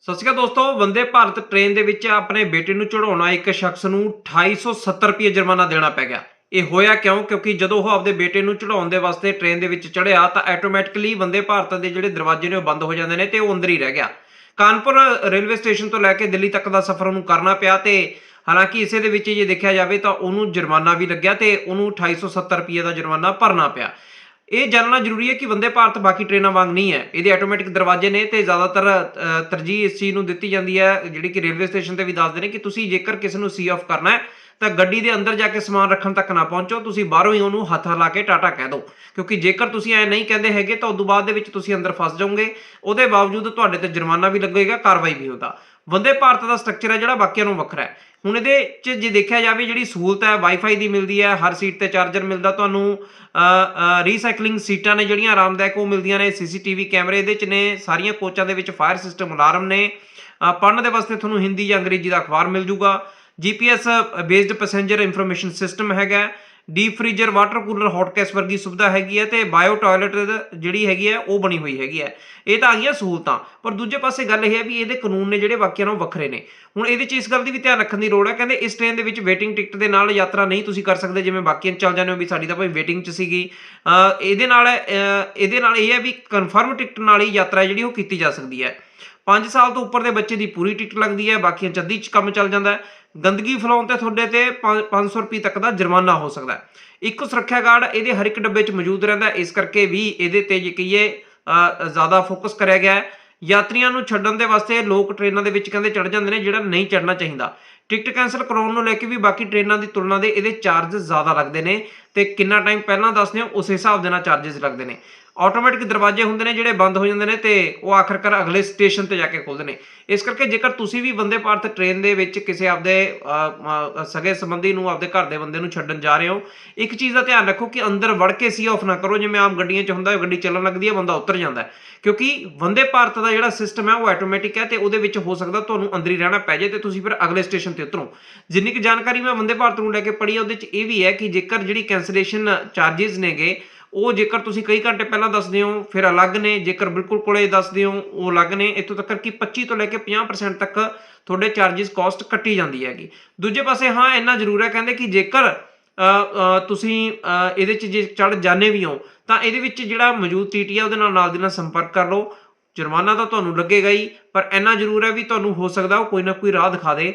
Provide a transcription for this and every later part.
ਸਤਿ ਸ਼੍ਰੀ ਅਕਾਲ ਦੋਸਤੋ, ਵੰਦੇ ਭਾਰਤ ਟ੍ਰੇਨ ਦੇ ਵਿੱਚ ਆਪਣੇ ਬੇਟੇ ਨੂੰ ਚੜਾਉਣਾ ਇੱਕ ਸ਼ਖਸ ਨੂੰ 2870 ਰੁਪਏ ਜੁਰਮਾਨਾ ਦੇਣਾ ਪੈ ਗਿਆ। ਇਹ ਹੋਇਆ ਕਿਉਂ? ਕਿਉਂਕਿ ਜਦੋਂ ਉਹ ਆਪਦੇ ਬੇਟੇ ਨੂੰ ਚੜਾਉਣ ਦੇ ਵਾਸਤੇ ਟ੍ਰੇਨ ਦੇ ਵਿੱਚ ਚੜਿਆ ਤਾਂ ਆਟੋਮੈਟਿਕਲੀ ਵੰਦੇ ਭਾਰਤ ਦੇ ਜਿਹੜੇ ਦਰਵਾਜ਼ੇ ਨੇ ਉਹ ਬੰਦ ਹੋ ਜਾਂਦੇ ਨੇ ਤੇ ਉਹ ਅੰਦਰ ਹੀ ਰਹਿ ਗਿਆ। ਕਾਨਪੁਰ ਰੇਲਵੇ ਸਟੇਸ਼ਨ ਤੋਂ ਲੈ ਕੇ ਦਿੱਲੀ ਤੱਕ ਦਾ ਸਫ਼ਰ ਉਹਨੂੰ ਕਰਨਾ ਪਿਆ ਤੇ ਹਾਲਾਂਕਿ ਇਸੇ ਦੇ ਵਿੱਚ ਜੇ ਦੇਖਿਆ ਜਾਵੇ ਤਾਂ ਉਹਨੂੰ ਜੁਰਮਾਨਾ ਵੀ ਲੱਗਿਆ ਤੇ ਉਹਨੂੰ 2870 ਰੁਪਏ ਦਾ ਜੁਰਮਾਨਾ ਭਰਨਾ ਪਿਆ। ਇਹ ਜਾਣਨਾ ਜ਼ਰੂਰੀ ਹੈ ਕਿ ਵੰਦੇ ਭਾਰਤ ਬਾਕੀ ਟ੍ਰੇਨਾਂ ਵਾਂਗ ਨਹੀਂ ਹੈ। ਇਹਦੇ ਆਟੋਮੈਟਿਕ ਦਰਵਾਜ਼ੇ ਨੇ ਤੇ ਜ਼ਿਆਦਾਤਰ ਤਰਜੀਹ ਇਸ ਚੀਜ਼ ਨੂੰ ਦਿੱਤੀ ਜਾਂਦੀ ਹੈ, ਜਿਹੜੀ ਕਿ ਰੇਲਵੇ ਸਟੇਸ਼ਨ ਤੇ ਵੀ ਦੱਸਦੇ ਨੇ ਕਿ ਤੁਸੀਂ ਜੇਕਰ ਕਿਸੇ ਨੂੰ ਸੀ ਆਫ ਕਰਨਾ ਹੈ, ਤਾਂ ਗੱਡੀ ਦੇ ਅੰਦਰ ਜਾ ਕੇ ਸਮਾਨ ਰੱਖਣ ਤੱਕ ਨਾ ਪਹੁੰਚੋ, ਤੁਸੀਂ ਬਾਹਰੋਂ ਹੀ ਉਹਨੂੰ ਹੱਥ ਹਿਲਾ ਕੇ ਟਾਟਾ ਕਹਿ ਦਿਓ। ਕਿਉਂਕਿ ਜੇਕਰ ਤੁਸੀਂ ਐ ਨਹੀਂ ਕਹਿੰਦੇ ਹੈਗੇ, ਤਾਂ ਉਦੋਂ ਬਾਅਦ ਦੇ ਵਿੱਚ ਤੁਸੀਂ ਅੰਦਰ ਫਸ ਜਾਓਗੇ। ਉਹਦੇ ਬਾਵਜੂਦ ਤੁਹਾਡੇ ਤੇ ਜੁਰਮਾਨਾ ਵੀ ਲੱਗੇਗਾ, ਕਾਰਵਾਈ ਵੀ ਹੋਗਾ ਵੰਦੇ ਭਾਰਤ ਦਾ ਸਟਰਕਚਰ ਹੈ ਜਿਹੜਾ ਬਾਕੀਆਂ ਨੂੰ ਵੱਖਰਾ ਹੈ। ਹੁਣ ਇਹਦੇ ਚ ਜੇ ਦੇਖਿਆ ਜਾਵੇ ਜਿਹੜੀ ਸਹੂਲਤ ਹੈ ਵਾਈਫਾਈ ਦੀ ਮਿਲਦੀ ਹੈ ਹਰ ਸੀਟ ਤੇ ਚਾਰਜਰ ਮਿਲਦਾ ਤੁਹਾਨੂੰ ਰੀਸਾਈਕਲਿੰਗ ਸੀਟਾਂ ਨੇ ਜਿਹੜੀਆਂ ਆਰਾਮਦਾਇਕ ਉਹ ਮਿਲਦੀਆਂ ਨੇ ਸੀਸੀਟੀਵੀ ਕੈਮਰੇ ਇਹਦੇ ਚ ਨੇ ਸਾਰੀਆਂ ਕੋਚਾਂ ਦੇ ਵਿੱਚ ਫਾਇਰ ਸਿਸਟਮ ਅਲਾਰਮ ਨੇ। ਅ, ਪੜ੍ਹਨ ਦੇ ਵਾਸਤੇ ਤੁਹਾਨੂੰ ਹਿੰਦੀ ਜਾਂ ਅੰਗਰੇਜ਼ੀ ਦਾ ਅਖਬਾਰ ਮਿਲ ਜੂਗਾ। GPS based passenger information system ਹੈਗਾ। Deep freezer, water cooler, hot case ਵਰਗੀ ਸੁਵਿਧਾ ਹੈਗੀ ਹੈ ਤੇ ਬਾਇਓ ਟਾਇਲਟ ਜਿਹੜੀ ਹੈਗੀ ਹੈ, ਉਹ ਬਣੀ ਹੋਈ ਹੈਗੀ ਹੈ। ਇਹ ਤਾਂ ਆ ਗਈਆਂ ਸਹੂਲਤਾਂ, ਪਰ ਦੂਜੇ ਪਾਸੇ ਗੱਲ ਇਹ ਹੈ ਵੀ ਇਹਦੇ ਕਾਨੂੰਨ ਨੇ ਜਿਹੜੇ ਬਾਕੀਆਂ ਨਾਲੋਂ ਵੱਖਰੇ ਨੇ। ਹੁਣ ਇਹਦੇ 'ਚ ਇਸ ਗੱਲ ਦੀ ਵੀ ਧਿਆਨ ਰੱਖਣ ਦੀ ਲੋੜ ਹੈ, ਕਹਿੰਦੇ ਇਸ ਟ੍ਰੇਨ ਦੇ ਵਿੱਚ ਵੇਟਿੰਗ ਟਿਕਟ ਦੇ ਨਾਲ ਯਾਤਰਾ ਨਹੀਂ ਤੁਸੀਂ ਕਰ ਸਕਦੇ, ਜਿਵੇਂ ਬਾਕੀਆਂ 'ਚ ਚੱਲ ਜਾਂਦੇ ਹੋ ਵੀ ਸਾਡੀ ਤਾਂ ਭਾਈ ਵੇਟਿੰਗ 'ਚ ਸੀਗੀ। ਇਹਦੇ ਨਾਲ ਇਹਦੇ ਨਾਲ ਇਹ ਹੈ ਵੀ ਕਨਫਰਮ ਟਿਕਟ ਨਾਲ ਹੀ ਯਾਤਰਾ ਜਿਹੜੀ ਉਹ ਕੀਤੀ ਜਾ ਸਕਦੀ ਹੈ। 5 ਸਾਲ ਤੋਂ ਉੱਪਰ ਦੇ ਬੱਚੇ ਦੀ ਪੂਰੀ ਟਿਕਟ ਲੱਗਦੀ ਹੈ, ਬਾਕੀਆਂ 'ਚ 'ਚ ਕੰਮ ਚੱਲ ਜਾਂਦਾ ਹੈ। ਗੰਦਗੀ ਫੈਲਾਉਣ ਤੇ ਤੁਹਾਡੇ ਤੇ 500 ਰੁਪਏ ਤੱਕ ਦਾ ਜੁਰਮਾਨਾ ਹੋ ਸਕਦਾ ਹੈ। ਇੱਕ ਸੁਰੱਖਿਆ ਗਾਰਡ ਇਹਦੇ ਹਰ ਇੱਕ ਡੱਬੇ 'ਚ ਮੌਜੂਦ ਰਹਿੰਦਾ ਇਸ ਕਰਕੇ ਵੀ ਇਹਦੇ ਤੇ ਜੇ ਕਹੀਏ ਜ਼ਿਆਦਾ ਫੋਕਸ ਕਰਿਆ ਗਿਆ ਹੈ। ਯਾਤਰੀਆਂ ਨੂੰ ਛੱਡਣ ਦੇ ਵਾਸਤੇ ਲੋਕ ਟ੍ਰੇਨਾਂ ਦੇ ਵਿੱਚ ਕਹਿੰਦੇ ਚੜ ਜਾਂਦੇ ਨੇ, ਜਿਹੜਾ ਨਹੀਂ ਚੜਨਾ ਚਾਹੀਦਾ। ਟਿਕਟ ਕੈਨਸਲ ਕਰਾਉਣ ਨੂੰ ਲੈ ਕੇ ਵੀ ਬਾਕੀ ਟ੍ਰੇਨਾਂ ਦੀ ਤੁਲਨਾ ਦੇ ਇਹਦੇ ਚਾਰਜ ਜ਼ਿਆਦਾ ਲੱਗਦੇ ਨੇ। ਤੇ ਕਿੰਨਾ ਟਾਈਮ ਪਹਿਲਾਂ ਦੱਸਦੇ ਹੋ, ਉਸ ਹਿਸਾਬ ਦੇ ਨਾਲ ਚਾਰजेस ਲੱਗਦੇ ਨੇ। ਆਟੋਮੈਟਿਕ ਦਰਵਾਜ਼ੇ ਹੁੰਦੇ ਨੇ ਜਿਹੜੇ ਬੰਦ ਹੋ ਜਾਂਦੇ ਨੇ ਤੇ ਉਹ ਆਖਰਕਾਰ ਅਗਲੇ ਸਟੇਸ਼ਨ ਤੇ ਜਾ ਕੇ ਖੁੱਲਦੇ ਨੇ। ਇਸ ਕਰਕੇ ਜੇਕਰ ਤੁਸੀਂ ਵੀ ਵੰਦੇ ਭਾਰਤ ਟ੍ਰੇਨ ਦੇ ਵਿੱਚ ਕਿਸੇ ਆਪਦੇ ਸਗੇ ਸੰਬੰਧੀ ਨੂੰ, ਆਪਦੇ ਘਰ ਦੇ ਬੰਦੇ ਨੂੰ ਛੱਡਣ ਜਾ ਰਹੇ ਹੋ, ਇੱਕ ਚੀਜ਼ ਦਾ ਧਿਆਨ ਰੱਖੋ ਕਿ ਅੰਦਰ ਵੜ ਕੇ ਸੀ ਆਫ ਨਾ ਕਰੋ। ਜਿਵੇਂ ਆਮ ਗੱਡੀਆਂ 'ਚ ਹੁੰਦਾ ਹੈ ਗੱਡੀ ਚੱਲਣ ਲੱਗਦੀ ਹੈ, ਬੰਦਾ ਉਤਰ ਜਾਂਦਾ ਕਿਉਂਕਿ ਵੰਦੇ ਭਾਰਤ ਦਾ ਜਿਹੜਾ ਸਿਸਟਮ ਹੈ, ਉਹ ਆਟੋਮੈਟਿਕ ਹੈ ਤੇ ਉਹਦੇ ਵਿੱਚ ਹੋ ਸਕਦਾ ਤੁਹਾਨੂੰ ਅੰਦਰ ਹੀ ਰਹਿਣਾ ਪੈ ਜਾਏ ਤੇ ਤੁਸੀਂ ਫਿਰ ਅਗਲੇ ਸਟੇਸ਼ਨ ਤੇ ਉਤਰੋ। ਜਿੰਨੀ ਕੁ ਜਾਣਕਾਰੀ ਮੈਂ ਵੰਦੇ ਭਾਰਤ ਨੂੰ ਲੈ ਕੇ ਪੜ੍ਹੀ ਹੈ ਉਹਦੇ 'ਚ ਇਹ ਵੀ ਹੈ ਕਿ ਜੇਕਰ ਜਿਹੜੀ ਕੈਂਸਲੇਸ਼ਨ ਚਾਰजेस ਨੇਗੇ, ਉਹ ਜੇਕਰ ਤੁਸੀਂ ਕਈ ਘੰਟੇ ਪਹਿਲਾਂ ਦੱਸਦੇ ਹੋ, ਫਿਰ ਅਲੱਗ ਨੇ, ਜੇਕਰ ਬਿਲਕੁਲ ਕੋਲੇ ਦੱਸਦੇ ਹੋ, ਉਹ ਅਲੱਗ ਨੇ, ਇੱਥੋਂ ਤੱਕ ਕਿ 25 ਤੋਂ ਲੈ ਕੇ 50% ਤੱਕ ਤੁਹਾਡੇ ਚਾਰजेस ਕਾਸਟ ਕੱਟੀ ਜਾਂਦੀ ਹੈਗੀ। ਦੂਜੇ ਪਾਸੇ, ਹਾਂ, ਇੰਨਾ ਜ਼ਰੂਰ ਹੈ, ਕਹਿੰਦੇ ਕਿ ਜੇਕਰ ਤੁਸੀਂ ਇਹਦੇ 'ਚ ਜੇ ਚੜ ਜਾਣੇ ਵੀ ਹੋ, ਤਾਂ ਇਹਦੇ ਵਿੱਚ ਜਿਹੜਾ ਮੌਜੂਦ ਟੀਟੀ ਆ, ਉਹਦੇ ਨਾਲ ਨਾਲ ਦੇ ਨਾਲ ਸੰਪਰਕ ਕਰ ਲਓ। ਜੁਰਮਾਨਾ ਤਾਂ ਤੁਹਾਨੂੰ ਲੱਗੇਗਾ ਹੀ, ਪਰ ਇੰਨਾ ਜ਼ਰੂਰ ਹੈ ਵੀ ਤੁਹਾਨੂੰ ਹੋ ਸਕਦਾ ਉਹ ਕੋਈ ਨਾ ਕੋਈ ਰਾਹ ਦਿਖਾ ਦੇ।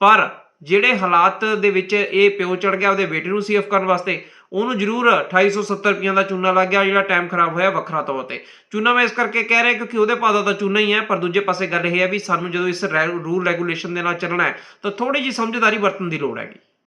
ਪਰ ਜਿਹੜੇ ਹਾਲਾਤ ਦੇ ਵਿੱਚ ਇਹ ਪਿਓ ਚੜ ਗਿਆ, ਉਹਦੇ ਬੇਟੇ ਨੂੰ ਸੀਐਫ ਕਰਨ ਵਾਸਤੇ, ਉਹਨੂੰ ਜ਼ਰੂਰ 2870 ਰੁਪਈਆਂ ਦਾ ਚੂਨਾ ਲੱਗ ਗਿਆ, ਜਿਹੜਾ ਟਾਈਮ ਖਰਾਬ ਹੋਇਆ ਵੱਖਰਾ ਤੌਰ ਤੇ। ਚੂਨਾ ਮੈਂ ਇਸ ਕਰਕੇ ਕਹਿ ਰਿਹਾ ਕਿਉਂਕਿ ਉਹਦੇ ਪਾਦਾ ਤਾਂ ਚੂਨਾ ਹੀ ਹੈ, ਪਰ ਦੂਜੇ ਪਾਸੇ ਗੱਲ ਇਹ ਹੈ ਵੀ ਸਾਨੂੰ ਜਦੋਂ ਇਸ ਰੂਲ ਰੈਗੂਲੇਸ਼ਨ ਦੇ ਨਾਲ ਚੱਲਣਾ ਹੈ, ਤਾਂ ਥੋੜੀ ਜੀ ਸਮਝਦਾਰੀ ਵਰਤਣ ਦੀ ਲੋੜ ਹੈਗੀ।